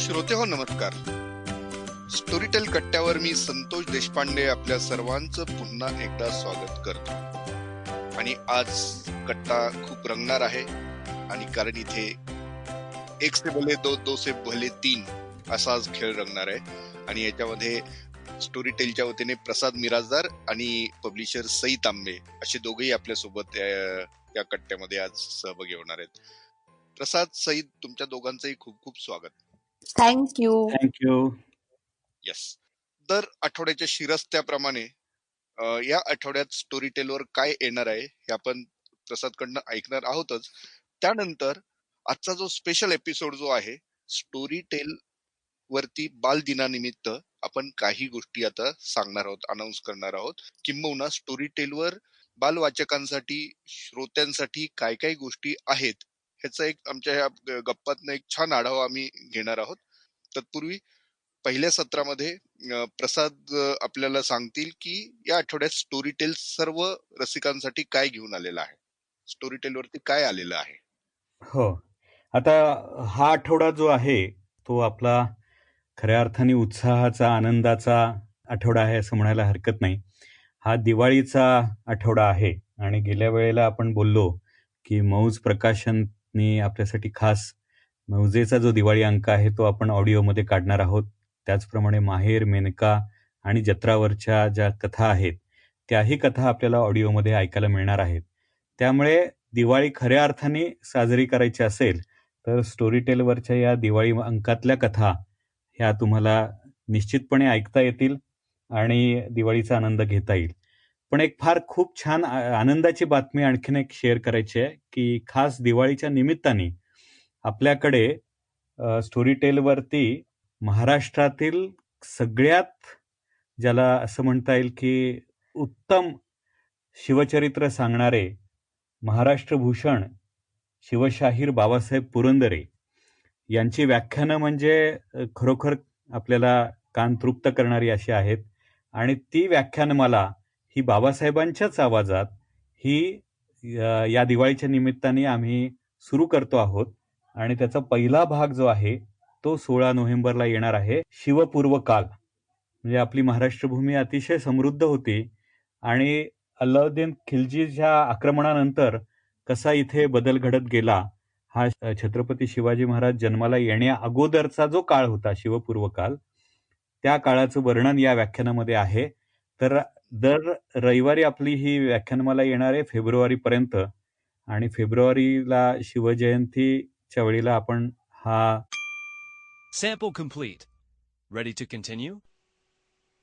श्रोते हो नमस्कार. स्टोरीटेल कट्ट्यावर मी संतोष देशपांडे आपल्या सर्वांचं पुन्हा एकदा स्वागत करतो. आणि आज कट्टा खूप रंगणार आहे आणि कारण इथे एक से भले दो दो से भले तीन असाच खेळ रंगणार आहे. आणि याच्यामध्ये स्टोरीटेलच्या वतीने प्रसाद मिराजदार आणि पब्लिशर सई तांबे असे दोघेही आपल्यासोबत या कट्ट्यामध्ये आज सहभागी होणार आहेत. प्रसाद सईद तुमच्या दोघांचंही खूप खूप स्वागत. थँक्यू थँक्यू येस दर आठवड्याच्या शिरस्त्याप्रमाणे या आठवड्यात स्टोरी टेलवर काय येणार आहे हे आपण प्रसादकडनं ऐकणार आहोतच. त्यानंतर आजचा जो स्पेशल एपिसोड जो आहे स्टोरी टेल वरती बाल दिनानिमित्त आपण काही गोष्टी आता सांगणार आहोत अनाऊन्स करणार आहोत. किंबहुना स्टोरी टेलवर बाल वाचकांसाठी श्रोत्यांसाठी काय काय गोष्टी आहेत ह्याचा एक आमच्या ह्या गप्पातनं एक छान आढावा आम्ही घेणार आहोत. तत्पूर्वी पहिल्या सत्रामध्ये प्रसाद आपल्याला सांगतील की या आठवड्यात स्टोरी टेल सर्व रसिकांसाठी काय घेऊन आलेलं आहे? स्टोरी टेल वरती काय आलेलं आहे? हो. आता हा आठवडा जो आहे तो आपला खऱ्या अर्थाने उत्साहाचा आनंदाचा आठवडा आहे असं म्हणायला हरकत नाही. हा दिवाळीचा आठवडा आहे आणि गेल्या वेळेला आपण बोललो की मौज प्रकाशननी आपल्यासाठी खास मौजेचा जो दिवाळी अंक आहे तो आपण ऑडिओमध्ये काढणार आहोत. त्याचप्रमाणे माहेर मेनका आणि जत्रावरच्या ज्या कथा आहेत त्याही कथा आपल्याला ऑडिओमध्ये ऐकायला मिळणार आहेत. त्यामुळे दिवाळी खऱ्या अर्थाने साजरी करायची असेल तर स्टोरी टेलवरच्या या दिवाळी अंकातल्या कथा ह्या तुम्हाला निश्चितपणे ऐकता येतील आणि दिवाळीचा आनंद घेता येईल. पण एक फार खूप छान आ- आनंदाची बातमी आणखीन एक शेअर करायची आहे की खास दिवाळीच्या निमित्ताने आपल्याकडे स्टोरी टेलवरती महाराष्ट्रातील सगळ्यात ज्याला असं म्हणता येईल की उत्तम शिवचरित्र सांगणारे महाराष्ट्रभूषण शिवशाहीर बाबासाहेब पुरंदरे यांची व्याख्यानं म्हणजे खरोखर आपल्याला कान तृप्त करणारी अशी आहेत. आणि ती व्याख्यानमाला ही बाबासाहेबांच्याच आवाजात ही या दिवाळीच्या निमित्ताने आम्ही सुरू करतो आहोत. आणि त्याचा पहिला भाग जो आहे तो सोळा नोव्हेंबरला येणार आहे शिवपूर्व काल. म्हणजे आपली महाराष्ट्रभूमी अतिशय समृद्ध होती आणि अल्लाउद्दीन खिलजीच्या आक्रमणानंतर कसा इथे बदल घडत गेला हा छत्रपती शिवाजी महाराज जन्माला येण्या अगोदरचा जो काळ होता शिवपूर्व काल त्या काळाचं वर्णन या व्याख्यानामध्ये आहे. तर दर रविवारी आपली ही व्याख्यानमाला येणार आहे फेब्रुवारीपर्यंत. आणि फेब्रुवारीला शिवजयंती शिवजयंतीच्या वेळेला आपण हा Sample complete. Ready to continue?